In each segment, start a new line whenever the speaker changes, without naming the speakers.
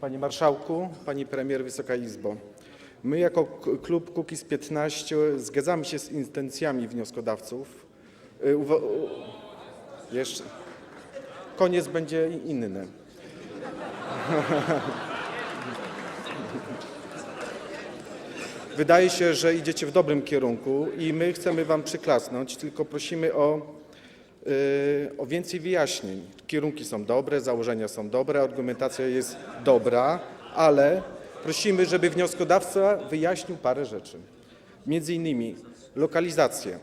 Panie Marszałku, Pani Premier, Wysoka Izbo. My jako klub Kukiz 15 zgadzamy się z intencjami wnioskodawców. Y, uwa- Jeszcze. Koniec będzie inny. Wydaje się, że idziecie w dobrym kierunku i my chcemy Wam przyklasnąć, tylko prosimy o, o więcej wyjaśnień. Kierunki są dobre, założenia są dobre, argumentacja jest dobra, ale prosimy, żeby wnioskodawca wyjaśnił parę rzeczy. Między innymi lokalizację.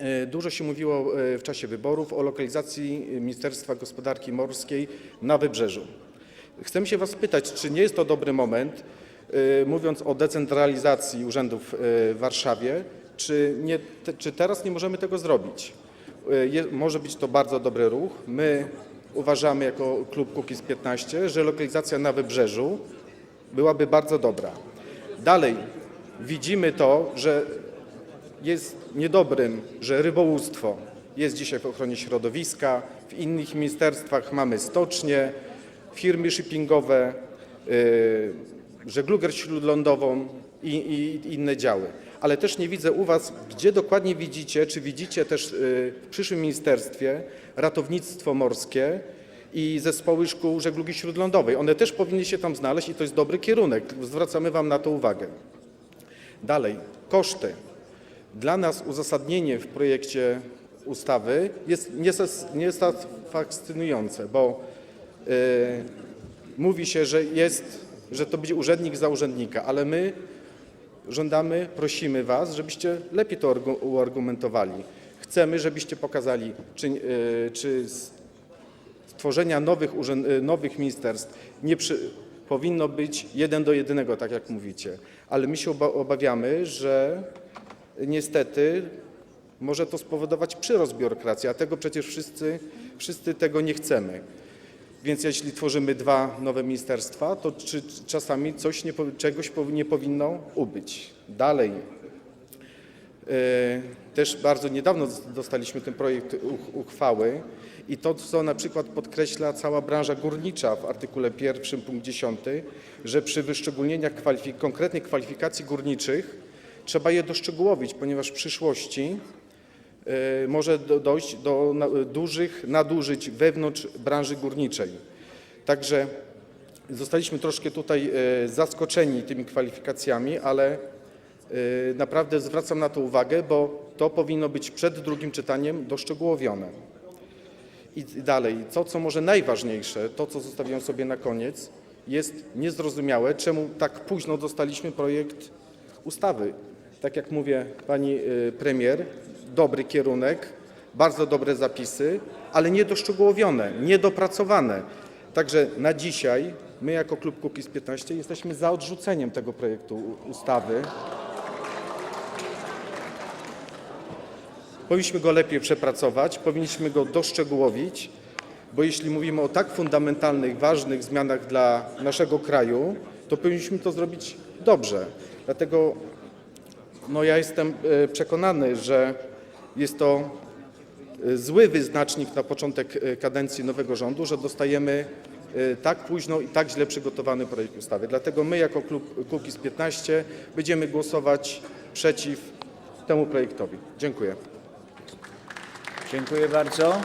E, Dużo się mówiło e, w czasie wyborów o lokalizacji Ministerstwa Gospodarki Morskiej na Wybrzeżu. Chcemy się Was spytać, czy nie jest to dobry moment, mówiąc o decentralizacji urzędów w Warszawie, czy, nie, czy teraz nie możemy tego zrobić? E, może być to bardzo dobry ruch. My uważamy jako klub Kukiz 15, że lokalizacja na Wybrzeżu byłaby bardzo dobra. Dalej, widzimy to, że jest niedobrym, że rybołówstwo jest dzisiaj w ochronie środowiska, w innych ministerstwach mamy stocznie, firmy shippingowe, yy, żeglugę śródlądową i, i inne działy. Ale też nie widzę u Was, gdzie dokładnie widzicie, czy widzicie też yy, w przyszłym ministerstwie ratownictwo morskie i zespoły szkół żeglugi śródlądowej. One też powinny się tam znaleźć i to jest dobry kierunek. Zwracamy Wam na to uwagę. Dalej, koszty. Dla nas uzasadnienie w projekcie ustawy jest niesatysfakcjonujące, bo y, mówi się, że jest, że to będzie urzędnik za urzędnika, ale my żądamy, prosimy Was, żebyście lepiej to argu- uargumentowali. Chcemy, żebyście pokazali, czy, y, czy stworzenia nowych, y, nowych ministerstw nie przy, powinno być jeden do jednego, tak jak mówicie. Ale my się oba, obawiamy, że niestety może to spowodować przyrost biurokracji, a tego przecież wszyscy, wszyscy tego nie chcemy. Więc jeśli tworzymy dwa nowe ministerstwa, to czy czasami coś nie, czegoś nie powinno ubyć. Dalej. E, Też bardzo niedawno dostaliśmy ten projekt uch- uchwały i to, co na przykład podkreśla cała branża górnicza w artykule 1 punkt 10, że przy wyszczególnieniach kwalifik- konkretnych kwalifikacji górniczych trzeba je doszczegółowić, ponieważ w przyszłości może do, dojść do dużych nadużyć wewnątrz branży górniczej. Także zostaliśmy troszkę tutaj e, zaskoczeni tymi kwalifikacjami, ale Yy, Naprawdę zwracam na to uwagę, bo to powinno być przed drugim czytaniem doszczegółowione. I dalej, to co może najważniejsze, to co zostawiłem sobie na koniec, jest niezrozumiałe, czemu tak późno dostaliśmy projekt ustawy. Tak jak mówię, pani premier, dobry kierunek, bardzo dobre zapisy, ale niedoszczegółowione, niedopracowane. Także na dzisiaj my jako klub Kukiz 15 jesteśmy za odrzuceniem tego projektu ustawy. Powinniśmy go lepiej przepracować, powinniśmy go doszczegółowić, bo jeśli mówimy o tak fundamentalnych, ważnych zmianach dla naszego kraju, to powinniśmy to zrobić dobrze. Dlatego no, ja jestem e, przekonany, że jest to e, zły wyznacznik na początek e, kadencji nowego rządu, że dostajemy e, tak późno i tak źle przygotowany projekt ustawy. Dlatego my jako klub Kukiz 15 będziemy głosować przeciw temu projektowi. Dziękuję.
Dziękuję bardzo.